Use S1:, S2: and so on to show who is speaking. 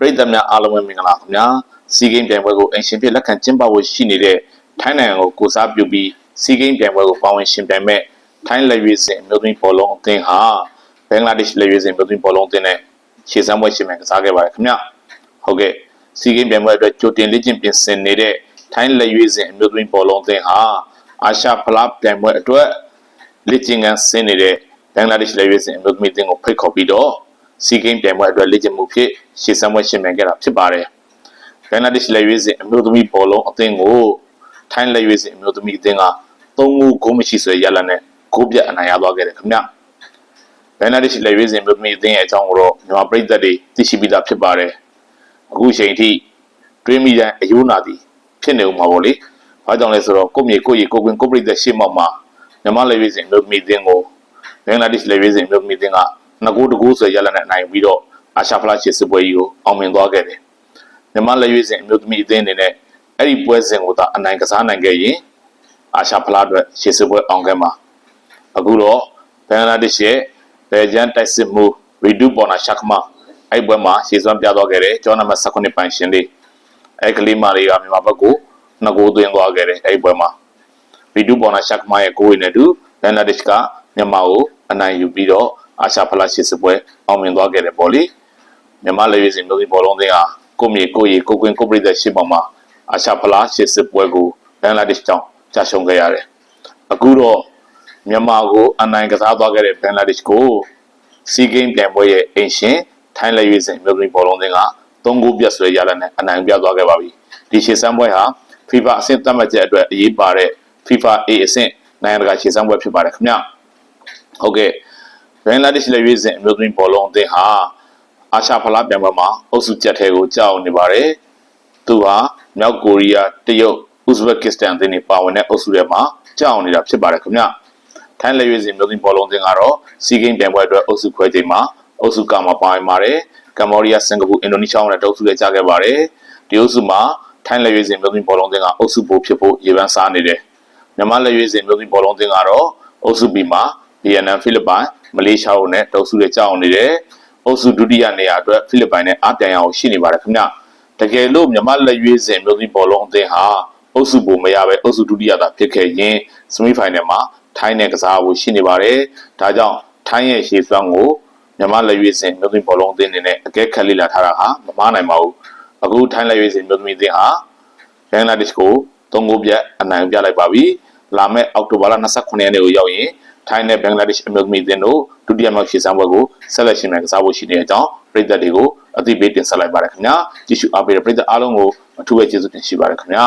S1: ပရိသတ်များအားလုံးပဲမင်္ဂလာခင်ဗျာစီဂိမ်းပြိုင်ပွဲကိုအင်ရှင်ဖြစ်လက်ခံကျင်းပဖို့ရှိနေတဲ့ထိုင်းနိုင်ငံကိုကိုစားပြုပြီးစီဂိမ်းပြိုင်ပွဲကိုပါဝင်ရှင်ပြိုင်မဲ့ထိုင်းလက်ရွေးစင်အမျိုးသမီးဘောလုံးအသင်းဟာဘင်္ဂလားဒေ့ရှ်လက်ရွေးစင်အမျိုးသမီးဘောလုံးအသင်းနဲ့ခြေစမ်းပွဲရှင်မြန်ကစားခဲ့ပါတယ်ခင်ဗျာဟုတ်ကဲ့စီဂိမ်းပြိုင်ပွဲအတွက်ကြိုတင်လေ့ကျင့်ပြင်ဆင်နေတဲ့ထိုင်းလက်ရွေးစင်အမျိုးသမီးဘောလုံးအသင်းဟာအာရှဖလားပြိုင်ပွဲအတွက်လေ့ကျင့်ခန်းဆင်းနေတဲ့ဘင်္ဂလားဒေ့ရှ်လက်ရွေးစင်အမျိုးသမီးအသင်းကိုဖိတ်ခေါ်ပြီးတော့ စီဂိမ်းပြိုင်ပွဲအတွက်လေ့ကျင့်မှုဖြစ်ရှေ့ဆန်းပွဲရှင်မြန်ခဲ့တာဖြစ်ပါတယ်။ဘင်္ဂလားဒေ့ရှ်လက်ရွေးစင်အမျိုးသမီးဘောလုံးအသင်းကိုထိုင်းလက်ရွေးစင်အမျိုးသမီးအသင်းက၃ဂိုးဂိုးမရှိဆွဲရလနဲ့ဂိုးပြတ်အနိုင်ရသွားခဲ့တယ်ခင်ဗျ။ဘင်္ဂလားဒေ့ရှ်လက်ရွေးစင်အမျိုးသမီးအသင်းရဲ့အကြောင်းကိုတော့မြန်မာပြည်သက်တွေသိရှိပြီးသားဖြစ်ပါတယ်။အခုချိန်ထိတွေးမိတဲ့အယိုးနာသည်ဖြစ်နေဦးမှာပေါ့လေ။ဘာကြောင့်လဲဆိုတော့ကိုယ့်မြေကိုယ့်ရေကိုယ်ကွင်းကိုယ့်ပြည်သက်ရှေ့မှောက်မှာမြန်မာလက်ရွေးစင်အမျိုးသမီးအသင်းကိုဘင်္ဂလားဒေ့ရှ်လက်ရွေးစင်အမျိုးသမီးအသင်းက ငကိုတကူဆိုရလက်နဲ့နိုင်ပြီးတော့အာရှဖလားရှစ်စပွဲကြီးကိုအောင်မြင်သွားခဲ့တယ်။မြန်မာလက်ရွေးစင်အမျိုးသမီးအသင်းအနေနဲ့အဲ့ဒီပွဲစဉ်ကိုသာအနိုင်ကစားနိုင်ခဲ့ရင်အာရှဖလားအတွက်ရှစ်စပွဲအောင်ခဲ့မှာအခုတော့ဘင်္ဂလားဒေ့ရှ်ရဲ့ဘယ်ဂျန်တိုက်စစ်မှုရီဒူပေါ်နာရှက်မအဲ့ပွဲမှာရှေ့စွမ်းပြသွားခဲ့တယ်ကျောင်းနံပါတ်18ပိုင်ရှင်လေးအဲ့ကလေးမလေးကမြန်မာဘက်ကိုနှစ်ကိုသွင်းသွားခဲ့တယ်အဲ့ပွဲမှာရီဒူပေါ်နာရှက်မရဲ့ကိုယ်ဝင်နဲ့တူဘင်္ဂလားဒေ့ရှ်ကမြန်မာကိုအနိုင်ယူပြီးတော့ အာရှဖလားရှစ်စပွဲအောင်မြင်သွားခဲ့တယ်ပေါ့လေမြန်မာလက်ရွေးစင်မျိုးကြီးဘောလုံးသင်းဟာကိုမြေကိုရီကိုကွင်းကိုပရိသတ်ရှစ်ပေါ်မှာအာရှဖလားရှစ်စပွဲကိုဘင်္ဂလားဒေ့ရှ်ကြောင့်ကြာရှုံးခဲ့ရတယ်အခုတော့မြန်မာကိုအနိုင်ကစားသွားခဲ့တဲ့ဘင်္ဂလားဒေ့ရှ်ကိုစီဂိမ်းပြိုင်ပွဲရဲ့အင်ရှင်ထိုင်းလက်ရွေးစင်မျိုးကြီးဘောလုံးသင်းကသုံးဂိုးပြတ်ဆွဲရတဲ့နဲ့အနိုင်ပြသွားခဲ့ပါပြီဒီရှစ်စမ်းပွဲဟာ FIFA အဆင့်သတ်မှတ်ချက်အတွက်အရေးပါတဲ့ FIFA A အဆင့်နိုင်ငံတကာရှစ်စမ်းပွဲဖြစ်ပါတယ်ခင်ဗျဟုတ်ကဲ့ ဘင်္ဂလားဒေ့ရှ်လက်ရွေးစင်အမျိုးသမီးဘောလုံးအသင်းဟာအာရှဖလားပြိုင်ပွဲမှာအုပ်စုချက်ထဲကိုကြောက်နေပါတယ်။သူဟာမြောက်ကိုရီးယားတရုတ်ဥဇဘက်ကစ္စတန်အသင်းတွေပါဝင်တဲ့အုပ်စုထဲမှာကြောက်နေတာဖြစ်ပါတယ်ခင်ဗျ။ထိုင်းလက်ရွေးစင်အမျိုးသမီးဘောလုံးအသင်းကတော့စီဂိမ်းပြိုင်ပွဲအတွက်အုပ်စုခွဲချိန်မှာအုပ်စုကမှာပါဝင်ပါတယ်။ကမ္ဘောဒီးယားစင်ကာပူအင်ဒိုနီးရှားနဲ့တုပ်စုတွေကြားခဲ့ပါတယ်။ဒီအုပ်စုမှာထိုင်းလက်ရွေးစင်အမျိုးသမီးဘောလုံးအသင်းကအုပ်စုပိုဖြစ်ဖို့ရေပန်းစားနေတယ်။မြန်မာလက်ရွေးစင်အမျိုးသမီးဘောလုံးအသင်းကတော့အုပ်စု B မှာ ဗီယက်နမ်ဖိလစ်ပိုင်မလေးရှားတို့နဲ့တုပ်စုတွေကြောက်နေတယ်။အုပ်စုဒုတိယနေရာအတွက်ဖိလစ်ပိုင်နဲ့အားပြန်ရအောင်ရှိနေပါတယ်ခင်ဗျ။တကယ်လို့မြန်မာလက်ရွေးစင်မျိုးသမီးဘောလုံးအသင်းဟာအုပ်စုပုံမရပဲအုပ်စုဒုတိယသာဖြစ်ခဲ့ရင်စမီဖိုင်နယ်မှာထိုင်းနဲ့ကစားဖို့ရှိနေပါတယ်။ဒါကြောင့်ထိုင်းရဲ့ရှေ့စွမ်းကိုမြန်မာလက်ရွေးစင်မျိုးသမီးဘောလုံးအသင်းအနေနဲ့အကဲခတ်လေ့လာထားတာဟာမမားနိုင်ပါဘူး။အခုထိုင်းလက်ရွေးစင်မျိုးသမီးအသင်းဟာဘင်္ဂလားဒေ့ရှ်ကိုသုံးဂိုးပြတ်အနိုင်ပြလိုက်ပါပြီ။လာမယ့်အောက်တိုဘာလ29ရက်နေ့ကိုရောက်ရင် ထိုင်းနဲ့ဘင်္ဂလားဒေ့ရှ်အမျိုးသမီးအသင်းတို့ဒုတိယမြောက်ရှေ့စမ်းပွဲကိုဆက်လက်ရှင်မြန်ကစားဖို့ရှိနေတဲ့အကြောင်းပြည်သက်တွေကိုအသိပေးတင်ဆက်လိုက်ပါရခင်ဗျာကြည့်ရှုအားပေးတဲ့ပြည်သက်အားလုံးကိုအထူးပဲကျေးဇူးတင်ရှိပါရခင်ဗျာ